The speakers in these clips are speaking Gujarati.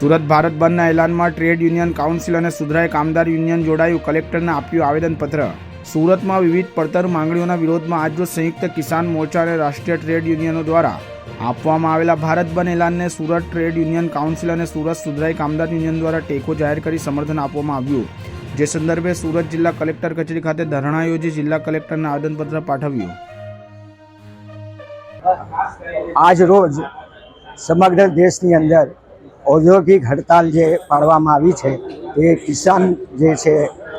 સુરત ભારત બંધના એલાનમાં ટ્રેડ યુનિયન કાઉન્સિલ અને સુધરાઈ કામદાર યુનિયન જોડાયું. કલેક્ટરને આપ્યું આવેદનપત્ર. સુરતમાં વિવિધ પડતર માંગણીઓના વિરોધમાં આજરોજ સંયુક્ત કિસાન મોરચા અને રાષ્ટ્રીય ટ્રેડ યુનિયનો દ્વારા આપવામાં આવેલા ભારત બંધ એલાનને સુરત ટ્રેડ યુનિયન કાઉન્સિલ અને સુરત સુધરાઈ કામદાર યુનિયન દ્વારા ટેકો જાહેર કરી સમર્થન આપવામાં આવ્યું. જે સંદર્ભે સુરત જિલ્લા કલેક્ટર કચેરી ખાતે ધરણા યોજી જિલ્લા કલેક્ટરને આવેદનપત્ર પાઠવ્યું. આજ રોજ સમગ્ર દેશની અંદર ઔદ્યોગિક હડતાલ જે પાડવામાં આવી છે, એ કિસાન જે છે,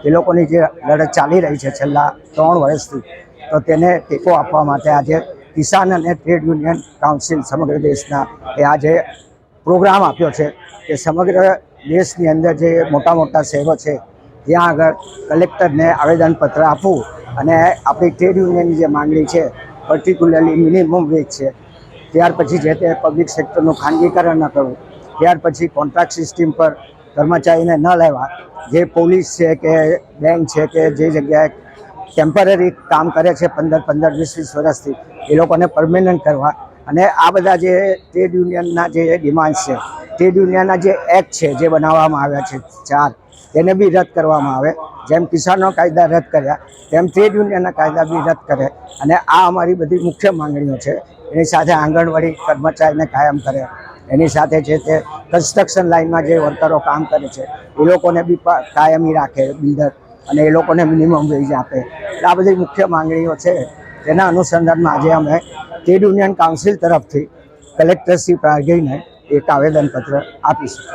એ લોકોની જે લડત ચાલી રહી છે છેલ્લા ત્રણ વર્ષથી, તો તેને ટેકો આપવા માટે આજે કિસાન અને ટ્રેડ યુનિયન કાઉન્સિલ સમગ્ર દેશના એ આજે પ્રોગ્રામ આપ્યો છે કે સમગ્ર દેશની અંદર જે મોટા મોટા શહેરો છે, ત્યાં આગળ કલેક્ટરને આવેદનપત્ર આપવું અને આપણી ટ્રેડ યુનિયનની જે માંગણી છે પર્ટિક્યુલરલી મિનિમમ વેજ છે, ત્યાર પછી જે તે પબ્લિક સેક્ટરનું ખાનગીકરણ ન કરવું ત્યાર પછી કોન્ટ્રાક્ટ સિસ્ટમ પર કર્મચારીને ન લેવા, જે પોલીસ છે કે બેંક છે કે જે જગ્યાએ ટેમ્પરરી કામ કરે છે પંદર પંદર વીસ વીસ વર્ષથી, એ લોકોને પરમેનન્ટ કરવા. અને આ બધા જે ટ્રેડ યુનિયનના જે ડિમાન્ડ છે ટ્રેડ યુનિયનના જે એક્ટ છે જે બનાવવામાં આવ્યા છે ચાર, તેને બી રદ કરવામાં આવે. જેમ કિસાનો કાયદા રદ કર્યા, તેમ ટ્રેડ યુનિયનના કાયદા બી રદ કરે. અને આ અમારી બધી મુખ્ય માંગણીઓ છે. એની સાથે આંગણવાડી કર્મચારીને કાયમ કરે. એની સાથે છે તે કન્સ્ટ્રક્શન લાઇનમાં જે વર્કરો કામ કરે છે, એ લોકોને બી કાયમી રાખે બિલ્ડર અને એ લોકોને મિનિમમ વેજ આપે. આ બધી મુખ્ય માંગણીઓ છે. તેના અનુસંધાનમાં આજે અમે ટ્રેડ યુનિયન કાઉન્સિલ તરફથી કલેક્ટરશ્રી પ્રાગીને એક આવેદનપત્ર આપીશું.